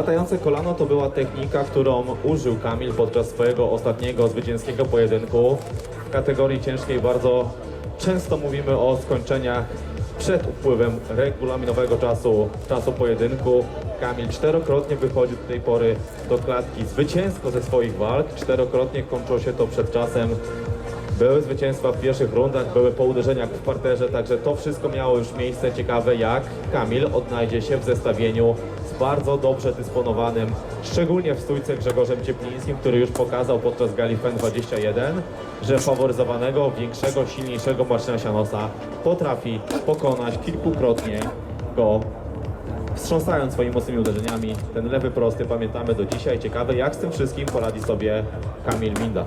Latające kolano to była technika, którą użył Kamil podczas swojego ostatniego zwycięskiego pojedynku w kategorii ciężkiej. Bardzo często mówimy o skończeniach przed upływem regulaminowego czasu, czasu pojedynku. Kamil czterokrotnie wychodził do tej pory do klatki zwycięsko ze swoich walk. Czterokrotnie kończyło się to przed czasem. Były zwycięstwa w pierwszych rundach, były po uderzeniach w parterze, także to wszystko miało już miejsce. Ciekawe jak Kamil odnajdzie się w zestawieniu z bardzo dobrze dysponowanym, szczególnie w stójce Grzegorzem Cieplińskim, który już pokazał podczas gali FEN 21, że faworyzowanego, większego, silniejszego Marcina Sianosa potrafi pokonać kilkukrotnie go wstrząsając swoimi mocnymi uderzeniami. Ten lewy prosty pamiętamy do dzisiaj. Ciekawe jak z tym wszystkim poradzi sobie Kamil Minda.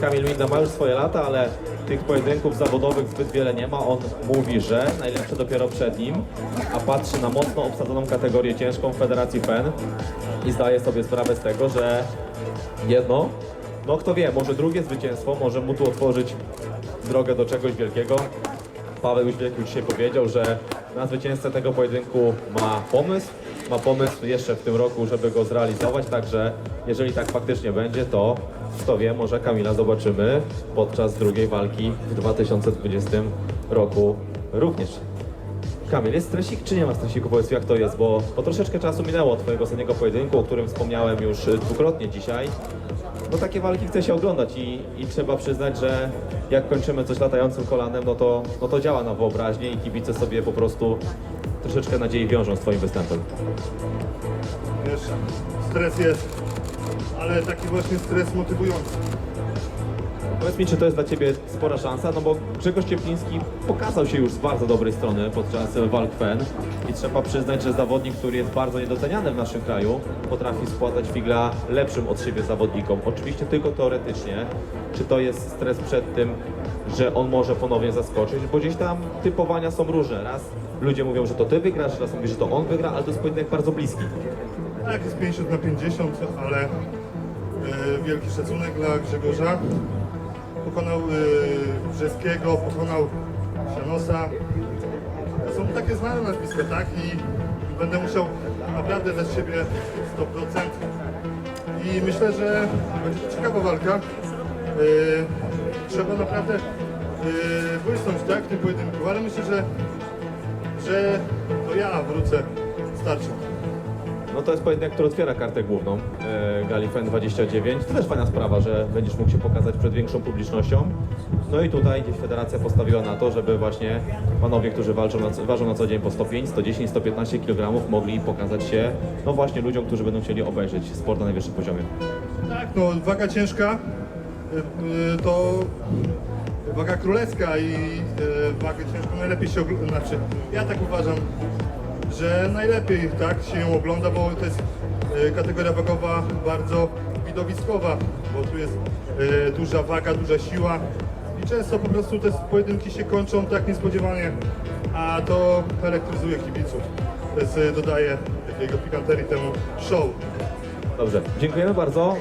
Kamil Minda ma już swoje lata, ale tych pojedynków zawodowych zbyt wiele nie ma. On mówi, że najlepsze dopiero przed nim, a patrzy na mocno obsadzoną kategorię ciężką Federacji FEN i zdaje sobie sprawę z tego, że jedno, no kto wie, może drugie zwycięstwo może mu tu otworzyć drogę do czegoś wielkiego. Paweł już dzisiaj powiedział, że na zwycięzcę tego pojedynku ma pomysł, ma pomysł jeszcze w tym roku, żeby go zrealizować, także jeżeli tak faktycznie będzie, to kto wie, może Kamila zobaczymy podczas drugiej walki w 2020 roku również. Kamil, jest stresik czy nie ma stresiku? Powiedz jak to jest, bo, bo troszeczkę czasu minęło od twojego ostatniego pojedynku, o którym wspomniałem już dwukrotnie dzisiaj. No takie walki chce się oglądać i, i trzeba przyznać, że jak kończymy coś latającym kolanem, no to, no to działa na wyobraźnię i kibice sobie po prostu troszeczkę nadziei wiążą z twoim występem. Wiesz, stres jest, ale taki właśnie stres motywujący. Powiedz mi, czy to jest dla Ciebie spora szansa, no bo Grzegorz Ciepliński pokazał się już z bardzo dobrej strony podczas walk FEN i trzeba przyznać, że zawodnik, który jest bardzo niedoceniany w naszym kraju, potrafi spłatać figla lepszym od siebie zawodnikom. Oczywiście tylko teoretycznie. Czy to jest stres przed tym, że on może ponownie zaskoczyć, bo gdzieś tam typowania są różne. Raz ludzie mówią, że to Ty wygrasz, raz mówią, że to on wygra, ale to jest pojedynek bardzo bliski. Tak, jest 50 na 50, ale e, wielki szacunek dla Grzegorza. Pokonał e, Brzeskiego, pokonał Sianosa. To są takie znane nazwiska, tak? I będę musiał naprawdę dać siebie 100%. I myślę, że będzie ciekawa walka. E, trzeba naprawdę e, błysnąć, tak, w tym pojedynku, ale myślę, że, że to ja wrócę starszy. No to jest pojedynek, który otwiera kartę główną e, Gali FEN 29. To też fajna sprawa, że będziesz mógł się pokazać przed większą publicznością. No i tutaj gdzieś federacja postawiła na to, żeby właśnie panowie, którzy walczą na, ważą na co dzień po 105, 110, 115 kg mogli pokazać się no właśnie ludziom, którzy będą chcieli obejrzeć sport na najwyższym poziomie. Tak, no waga ciężka y, to waga królewska i y, wagę ciężką najlepiej się ogląda, znaczy ja tak uważam, że najlepiej tak się ją ogląda, bo to jest y, kategoria wagowa bardzo widowiskowa, bo tu jest y, duża waga, duża siła i często po prostu te pojedynki się kończą tak niespodziewanie, a to elektryzuje kibiców. Jest, y, dodaje takiego pikanterii temu show. Dobrze, dziękujemy bardzo.